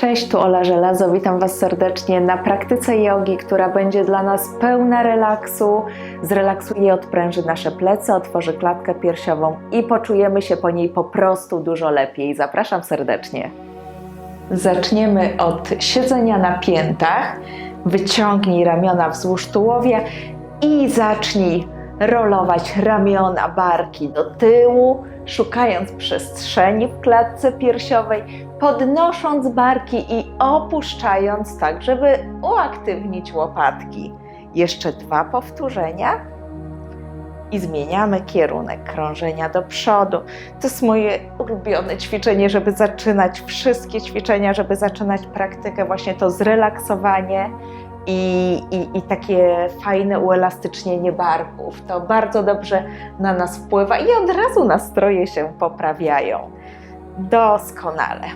Cześć, tu Ola Żelazo, witam Was serdecznie na praktyce jogi, która będzie dla nas pełna relaksu. Zrelaksuje i odpręży nasze plecy, otworzy klatkę piersiową i poczujemy się po niej po prostu dużo lepiej. Zapraszam serdecznie. Zaczniemy od siedzenia na piętach. Wyciągnij ramiona wzdłuż tułowia i zacznij rolować ramiona, barki do tyłu, szukając przestrzeni w klatce piersiowej, podnosząc barki i opuszczając tak, żeby uaktywnić łopatki. Jeszcze dwa powtórzenia i zmieniamy kierunek krążenia do przodu. To jest moje ulubione ćwiczenie, żeby zaczynać wszystkie ćwiczenia, żeby zaczynać praktykę, właśnie to zrelaksowanie i, i, i takie fajne uelastycznienie barków. To bardzo dobrze na nas wpływa i od razu nastroje się poprawiają. Doskonale.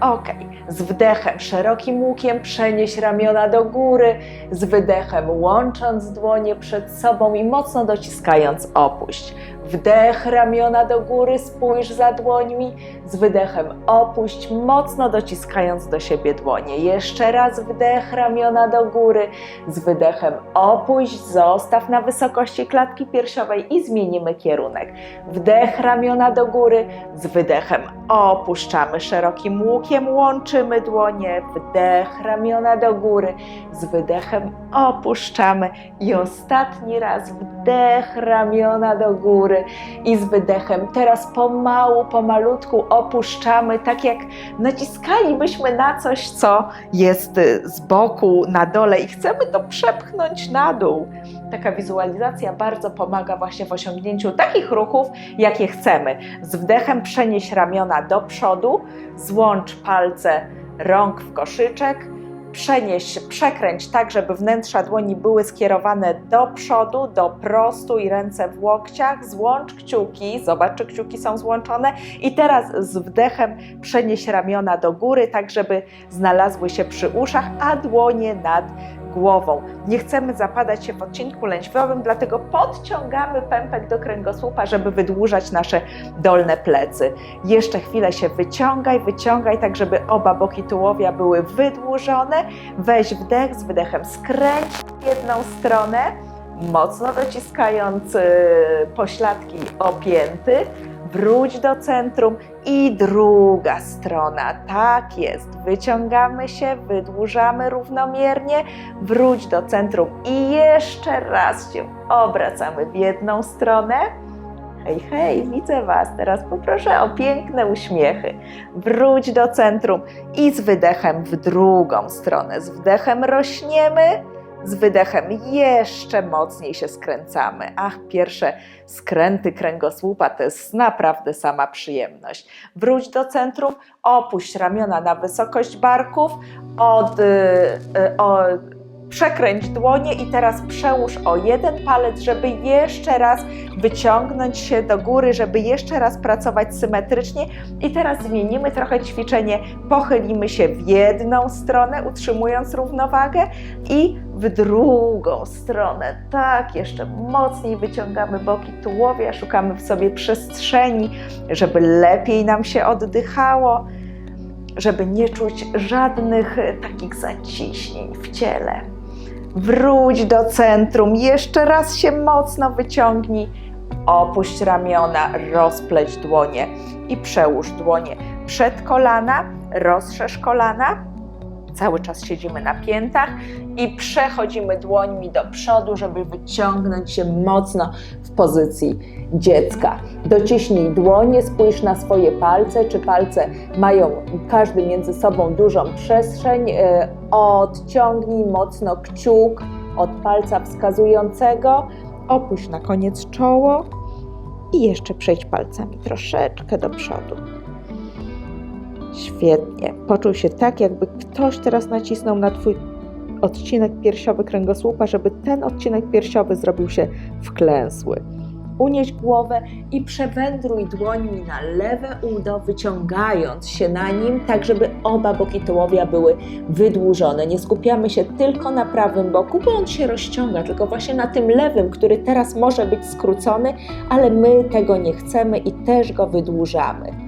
Ok, z wdechem szerokim łukiem przenieś ramiona do góry, z wydechem łącząc dłonie przed sobą i mocno dociskając opuść. Wdech ramiona do góry, spójrz za dłońmi, z wydechem opuść, mocno dociskając do siebie dłonie. Jeszcze raz wdech ramiona do góry, z wydechem opuść, zostaw na wysokości klatki piersiowej i zmienimy kierunek. Wdech ramiona do góry, z wydechem opuszczamy szerokim łukiem, łączymy dłonie, wdech ramiona do góry, z wydechem opuszczamy. I ostatni raz wdech ramiona do góry i z wydechem. Teraz pomału, pomalutku opuszczamy, tak jak naciskalibyśmy na coś, co jest y, z boku, na dole i chcemy to przepchnąć na dół. Taka wizualizacja bardzo pomaga właśnie w osiągnięciu takich ruchów, jakie chcemy. Z wdechem przenieś ramiona do przodu, złącz palce rąk w koszyczek, przenieś, przekręć tak, żeby wnętrza dłoni były skierowane do przodu, do prostu i ręce w łokciach. Złącz kciuki, zobacz, czy kciuki są złączone. I teraz z wdechem przenieś ramiona do góry, tak żeby znalazły się przy uszach, a dłonie nad głową. Nie chcemy zapadać się w odcinku lędźwiowym, dlatego podciągamy pępek do kręgosłupa, żeby wydłużać nasze dolne plecy. Jeszcze chwilę się wyciągaj, wyciągaj, tak żeby oba boki tułowia były wydłużone. Weź wdech, z wydechem skręć w jedną stronę, mocno dociskając pośladki opięty. Wróć do centrum i druga strona. Tak jest. Wyciągamy się, wydłużamy równomiernie. Wróć do centrum i jeszcze raz się obracamy w jedną stronę. Hej, hej, widzę Was. Teraz poproszę o piękne uśmiechy. Wróć do centrum i z wydechem w drugą stronę. Z wdechem rośniemy, z wydechem jeszcze mocniej się skręcamy. Ach, pierwsze skręty kręgosłupa to jest naprawdę sama przyjemność. Wróć do centrum, opuść ramiona na wysokość barków, od, y, y, o, przekręć dłonie i teraz przełóż o jeden palec, żeby jeszcze raz wyciągnąć się do góry, żeby jeszcze raz pracować symetrycznie. I teraz zmienimy trochę ćwiczenie. Pochylimy się w jedną stronę, utrzymując równowagę i w drugą stronę. Tak, jeszcze mocniej wyciągamy boki tułowia, szukamy w sobie przestrzeni, żeby lepiej nam się oddychało, żeby nie czuć żadnych takich zaciśnień w ciele. Wróć do centrum, jeszcze raz się mocno wyciągnij, opuść ramiona, rozpleć dłonie i przełóż dłonie przed kolana, rozszerz kolana. Cały czas siedzimy na piętach i przechodzimy dłońmi do przodu, żeby wyciągnąć się mocno w pozycji dziecka. Dociśnij dłonie, spójrz na swoje palce, czy palce mają każdy między sobą dużą przestrzeń. E, Odciągnij mocno kciuk od palca wskazującego, opuść na koniec czoło i jeszcze przejdź palcami troszeczkę do przodu. Świetnie. Poczuł się tak, jakby ktoś teraz nacisnął na Twój odcinek piersiowy kręgosłupa, żeby ten odcinek piersiowy zrobił się wklęsły. Unieś głowę i przewędruj dłońmi na lewe udo, wyciągając się na nim, tak żeby oba boki tułowia były wydłużone. Nie skupiamy się tylko na prawym boku, bo on się rozciąga, tylko właśnie na tym lewym, który teraz może być skrócony, ale my tego nie chcemy i też go wydłużamy.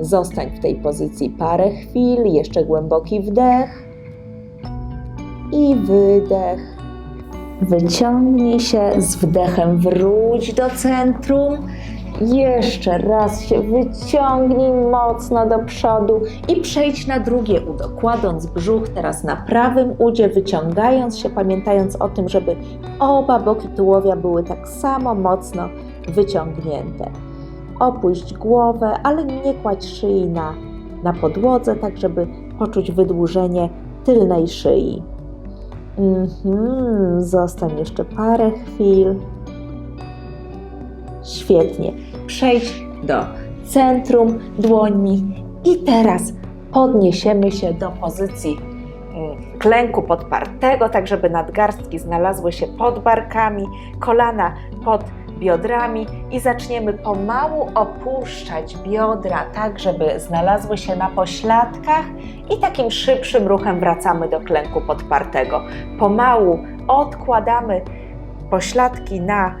Zostań w tej pozycji parę chwil, jeszcze głęboki wdech i wydech. Wyciągnij się z wdechem, wróć do centrum. Jeszcze raz się wyciągnij mocno do przodu i przejdź na drugie udo, kładąc brzuch teraz na prawym udzie, wyciągając się, pamiętając o tym, żeby oba boki tułowia były tak samo mocno wyciągnięte. Opuść głowę, ale nie kładź szyi na, na podłodze, tak żeby poczuć wydłużenie tylnej szyi. Mhm, zostań jeszcze parę chwil. Świetnie. Przejdź do centrum dłońmi i teraz podniesiemy się do pozycji mm, klęku podpartego, tak żeby nadgarstki znalazły się pod barkami, kolana pod biodrami i zaczniemy pomału opuszczać biodra, tak żeby znalazły się na pośladkach i takim szybszym ruchem wracamy do klęku podpartego. Pomału odkładamy pośladki na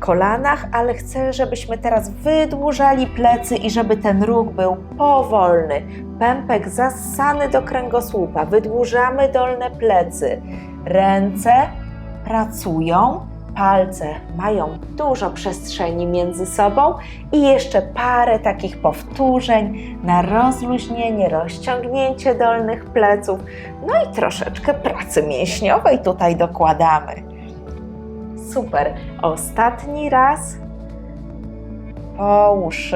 kolanach, ale chcę, żebyśmy teraz wydłużali plecy i żeby ten ruch był powolny. Pępek zassany do kręgosłupa, wydłużamy dolne plecy. Ręce pracują, palce mają dużo przestrzeni między sobą i jeszcze parę takich powtórzeń na rozluźnienie, rozciągnięcie dolnych pleców, no i troszeczkę pracy mięśniowej tutaj dokładamy. Super. Ostatni raz. Połóż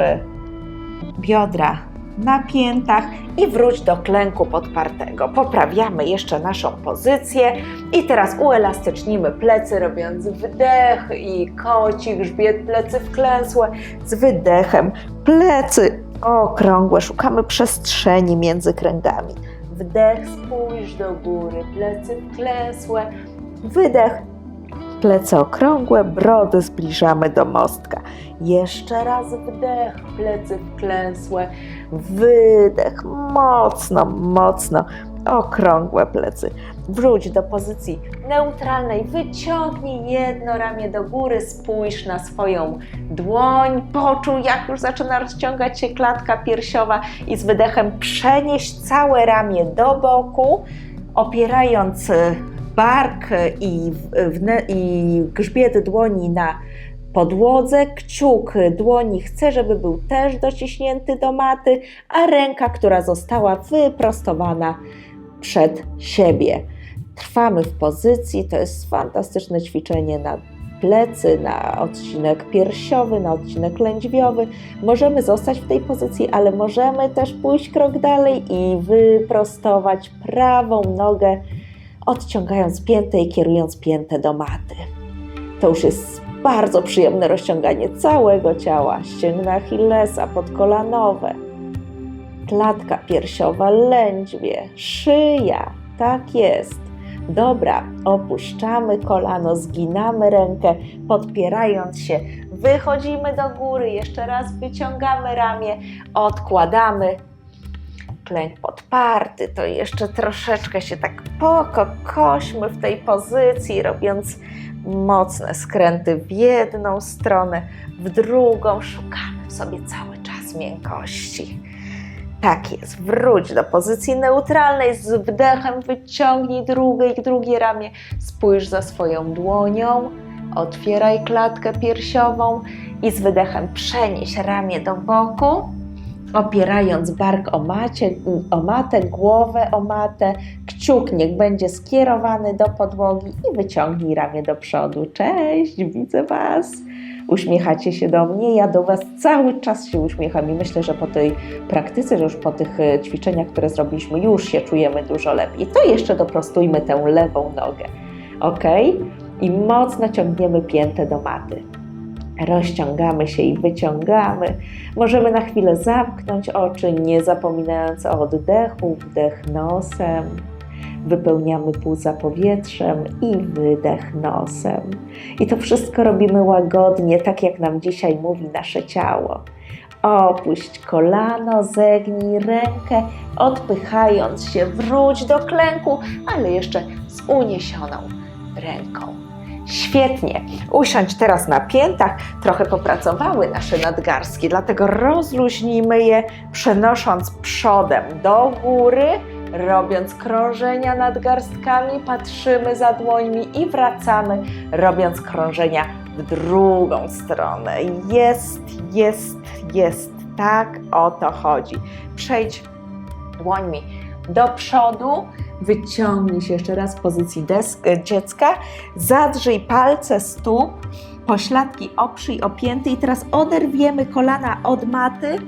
biodra na piętach i wróć do klęku podpartego. Poprawiamy jeszcze naszą pozycję i teraz uelastycznimy plecy, robiąc wdech i koci grzbiet, plecy wklęsłe z wydechem. Plecy okrągłe, szukamy przestrzeni między kręgami. Wdech, spójrz do góry, plecy wklęsłe, wydech, plecy okrągłe, brody zbliżamy do mostka. Jeszcze raz wdech, plecy wklęsłe, wydech, mocno, mocno, okrągłe plecy. Wróć do pozycji neutralnej, wyciągnij jedno ramię do góry, spójrz na swoją dłoń, poczuj jak już zaczyna rozciągać się klatka piersiowa i z wydechem przenieś całe ramię do boku, opierając bark i, wne- i grzbiet dłoni na podłodze, kciuk dłoni chcę, żeby był też dociśnięty do maty, a ręka, która została wyprostowana przed siebie. Trwamy w pozycji, to jest fantastyczne ćwiczenie na plecy, na odcinek piersiowy, na odcinek lędźwiowy. Możemy zostać w tej pozycji, ale możemy też pójść krok dalej i wyprostować prawą nogę odciągając piętę i kierując piętę do maty. To już jest bardzo przyjemne rozciąganie całego ciała, ścięgna Achillesa, podkolanowe, klatka piersiowa, lędźwie, szyja. Tak jest. Dobra, opuszczamy kolano, zginamy rękę, podpierając się, wychodzimy do góry, jeszcze raz wyciągamy ramię, odkładamy klęk podparty, to jeszcze troszeczkę się tak pokokośmy w tej pozycji, robiąc mocne skręty w jedną stronę, w drugą. Szukamy w sobie cały czas miękkości. Tak jest, wróć do pozycji neutralnej, z wdechem wyciągnij drugie, drugie ramię, spójrz za swoją dłonią, otwieraj klatkę piersiową i z wydechem przenieś ramię do boku opierając bark o, macie, o matę, głowę o matę, kciuk niech będzie skierowany do podłogi i wyciągnij ramię do przodu. Cześć, widzę Was. Uśmiechacie się do mnie, ja do Was cały czas się uśmiecham i myślę, że po tej praktyce, że już po tych e, ćwiczeniach, które zrobiliśmy, już się czujemy dużo lepiej. To jeszcze doprostujmy tę lewą nogę, ok? I mocno ciągniemy piętę do maty rozciągamy się i wyciągamy. Możemy na chwilę zamknąć oczy, nie zapominając o oddechu, wdech nosem. Wypełniamy płuca powietrzem i wydech nosem. I to wszystko robimy łagodnie, tak jak nam dzisiaj mówi nasze ciało. Opuść kolano, zegnij rękę, odpychając się, wróć do klęku, ale jeszcze z uniesioną ręką. Świetnie. Usiądź teraz na piętach. Trochę popracowały nasze nadgarstki, dlatego rozluźnijmy je, przenosząc przodem do góry, robiąc krążenia nadgarstkami, patrzymy za dłońmi i wracamy, robiąc krążenia w drugą stronę. Jest, jest, jest. Tak o to chodzi. Przejdź dłońmi do przodu, wyciągnij się jeszcze raz w pozycji desk, e, dziecka, zadrzyj palce stóp, pośladki oprzyj opięty. I teraz oderwiemy kolana od maty,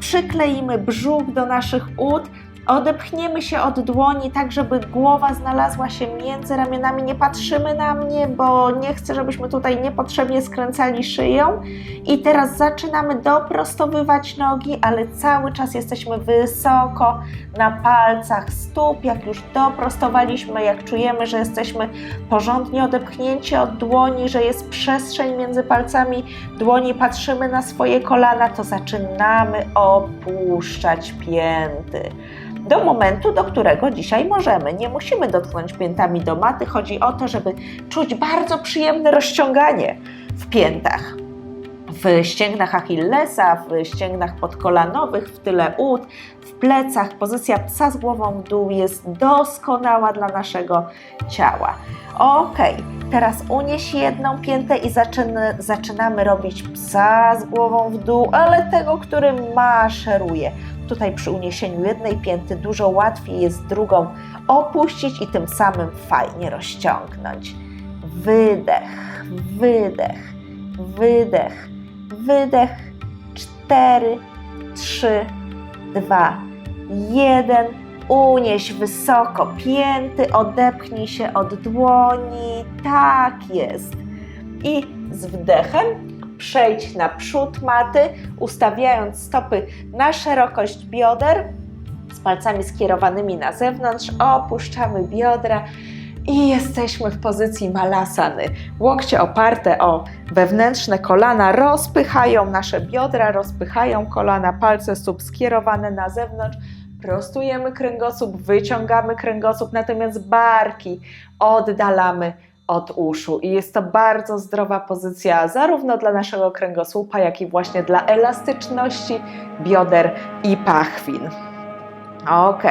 przykleimy brzuch do naszych ud, odepchniemy się od dłoni tak, żeby głowa znalazła się między ramionami. Nie patrzymy na mnie, bo nie chcę, żebyśmy tutaj niepotrzebnie skręcali szyją. I teraz zaczynamy doprostowywać nogi, ale cały czas jesteśmy wysoko na palcach stóp. Jak już doprostowaliśmy, jak czujemy, że jesteśmy porządnie odepchnięci od dłoni, że jest przestrzeń między palcami dłoni, patrzymy na swoje kolana, to zaczynamy opuszczać pięty do momentu, do którego dzisiaj możemy. Nie musimy dotknąć piętami do maty. Chodzi o to, żeby czuć bardzo przyjemne rozciąganie w piętach. W ścięgnach Achillesa, w ścięgnach podkolanowych, w tyle ud, w plecach. Pozycja psa z głową w dół jest doskonała dla naszego ciała. Ok, teraz unieś jedną piętę i zaczynamy robić psa z głową w dół, ale tego, który maszeruje. Tutaj przy uniesieniu jednej pięty dużo łatwiej jest drugą opuścić i tym samym fajnie rozciągnąć. Wydech, wydech, wydech, wydech. Cztery, trzy, dwa, jeden. Unieś wysoko pięty, odepchnij się od dłoni. Tak jest. I z wdechem przejdź na przód maty, ustawiając stopy na szerokość bioder, z palcami skierowanymi na zewnątrz, opuszczamy biodra i jesteśmy w pozycji malasany. Łokcie oparte o wewnętrzne kolana rozpychają nasze biodra, rozpychają kolana, palce stóp skierowane na zewnątrz. Prostujemy kręgosłup, wyciągamy kręgosłup, natomiast barki oddalamy od uszu. I jest to bardzo zdrowa pozycja, zarówno dla naszego kręgosłupa, jak i właśnie dla elastyczności bioder i pachwin. Ok,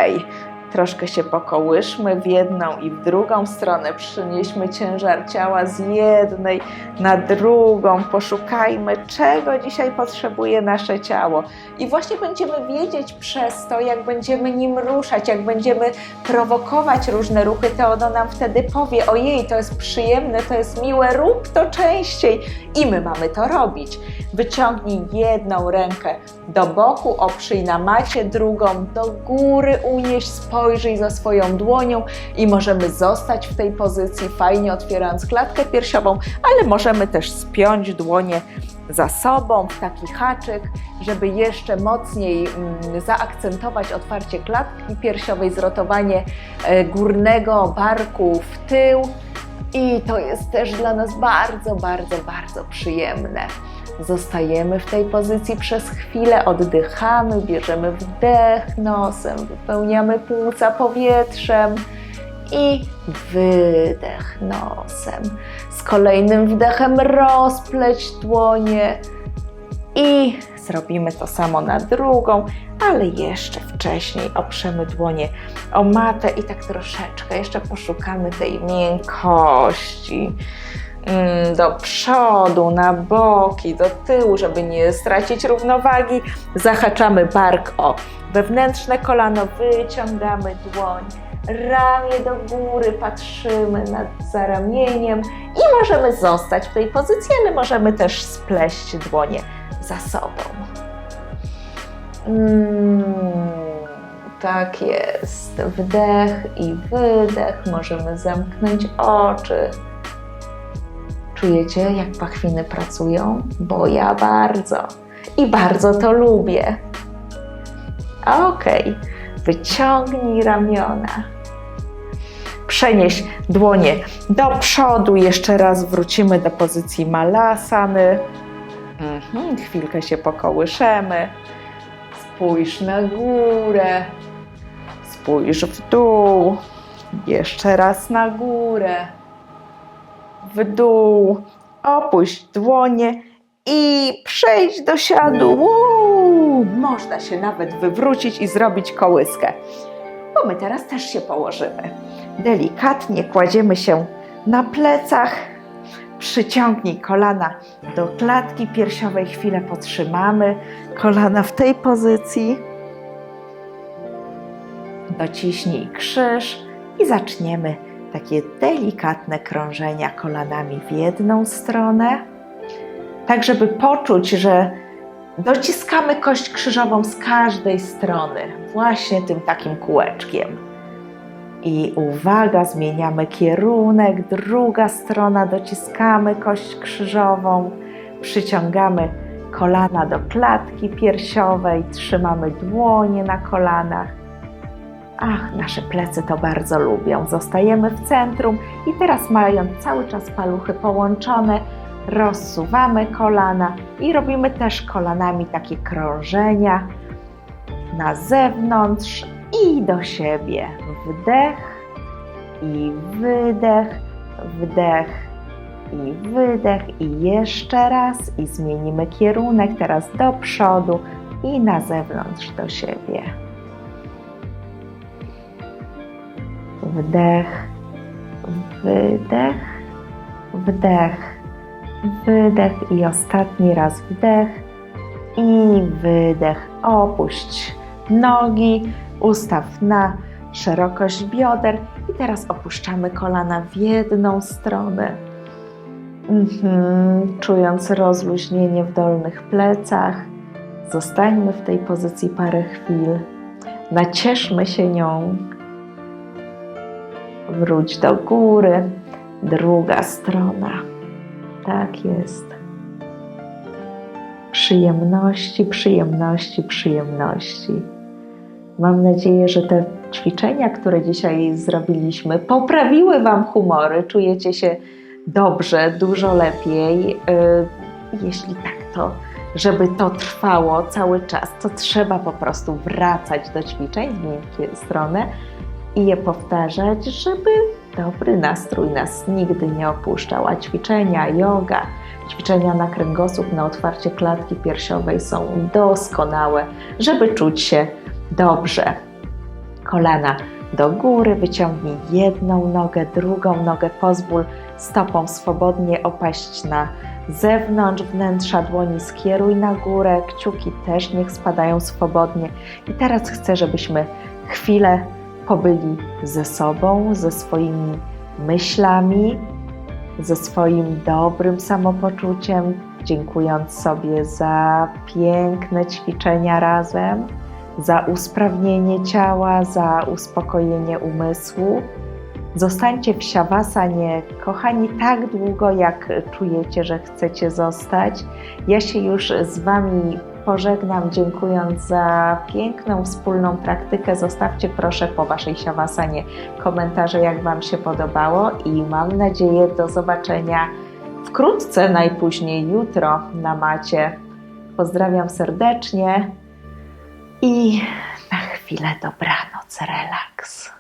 troszkę się pokołyszmy w jedną i w drugą stronę, przynieśmy ciężar ciała z jednej na drugą, poszukajmy, czego dzisiaj potrzebuje nasze ciało. I właśnie będziemy wiedzieć przez to, jak będziemy nim ruszać, jak będziemy prowokować różne ruchy, to ono nam wtedy powie: Ojej, to jest przyjemne, to jest miłe, rób to częściej. I my mamy to robić. Wyciągnij jedną rękę do boku, oprzyj na macie, drugą do góry, unieś, spojrzyj za swoją dłonią i możemy zostać w tej pozycji, fajnie otwierając klatkę piersiową, ale możemy też spiąć dłonie za sobą w taki haczyk, żeby jeszcze mocniej mm, zaakcentować otwarcie klatki piersiowej, zrotowanie e, górnego barku w tył. I to jest też dla nas bardzo, bardzo, bardzo przyjemne. Zostajemy w tej pozycji przez chwilę, oddychamy, bierzemy wdech nosem, wypełniamy płuca powietrzem i wydech nosem. Z kolejnym wdechem rozpleć dłonie i zrobimy to samo na drugą, ale jeszcze wcześniej oprzemy dłonie o matę i tak troszeczkę jeszcze poszukamy tej miękkości. Mm, do przodu, na boki, do tyłu, żeby nie stracić równowagi. Zahaczamy bark o wewnętrzne kolano, wyciągamy dłoń, ramię do góry, patrzymy nad za ramieniem i możemy zostać w tej pozycji, ale możemy też spleść dłonie za sobą. Mm, tak jest. Wdech i wydech. Możemy zamknąć oczy. Czujecie, jak pachwiny pracują? Bo ja bardzo. I bardzo to lubię. Ok, wyciągnij ramiona. Przenieś dłonie do przodu. Jeszcze raz wrócimy do pozycji malasany. Mhm, chwilkę się pokołyszemy. Spójrz na górę. Spójrz w dół. Jeszcze raz na górę. W dół, opuść dłonie i przejść do siadu. Uuu, można się nawet wywrócić i zrobić kołyskę. Bo my teraz też się położymy. Delikatnie kładziemy się na plecach. Przyciągnij kolana do klatki piersiowej. Chwilę potrzymamy kolana w tej pozycji. Dociśnij krzyż i zaczniemy takie delikatne krążenia kolanami w jedną stronę, tak żeby poczuć, że dociskamy kość krzyżową z każdej strony, właśnie tym takim kółeczkiem. I uwaga, zmieniamy kierunek, druga strona, dociskamy kość krzyżową, przyciągamy kolana do klatki piersiowej, trzymamy dłonie na kolanach. Ach, nasze plecy to bardzo lubią. Zostajemy w centrum i teraz mając cały czas paluchy połączone, rozsuwamy kolana i robimy też kolanami takie krążenia na zewnątrz i do siebie. Wdech i wydech, wdech i wydech i jeszcze raz i zmienimy kierunek teraz do przodu i na zewnątrz do siebie. Wdech, wydech, wdech, wydech i ostatni raz wdech i wydech. Opuść nogi, ustaw na szerokość bioder i teraz opuszczamy kolana w jedną stronę. Mhm, czując rozluźnienie w dolnych plecach, zostańmy w tej pozycji parę chwil. Nacieszmy się nią. Wróć do góry, druga strona. Tak jest. Przyjemności, przyjemności, przyjemności. Mam nadzieję, że te ćwiczenia, które dzisiaj zrobiliśmy, poprawiły Wam humory. Czujecie się dobrze, dużo lepiej. Yy, Jeśli tak, to żeby to trwało cały czas, to trzeba po prostu wracać do ćwiczeń w miękkie strony i je powtarzać, żeby dobry nastrój nas nigdy nie opuszczał. A ćwiczenia, yoga, ćwiczenia na kręgosłup, na otwarcie klatki piersiowej są doskonałe, żeby czuć się dobrze. Kolana do góry, wyciągnij jedną nogę, drugą nogę, pozwól stopą swobodnie opaść na zewnątrz wnętrza dłoni, skieruj na górę, kciuki też niech spadają swobodnie. I teraz chcę, żebyśmy chwilę pobyli ze sobą, ze swoimi myślami, ze swoim dobrym samopoczuciem, dziękując sobie za piękne ćwiczenia razem, za usprawnienie ciała, za uspokojenie umysłu. Zostańcie w siawasanie, kochani, tak długo, jak czujecie, że chcecie zostać. Ja się już z Wami pożegnam, dziękując za piękną wspólną praktykę. Zostawcie proszę po Waszej siawasanie komentarze, jak Wam się podobało i mam nadzieję do zobaczenia wkrótce, najpóźniej jutro na macie. Pozdrawiam serdecznie i na chwilę dobranoc, relaks.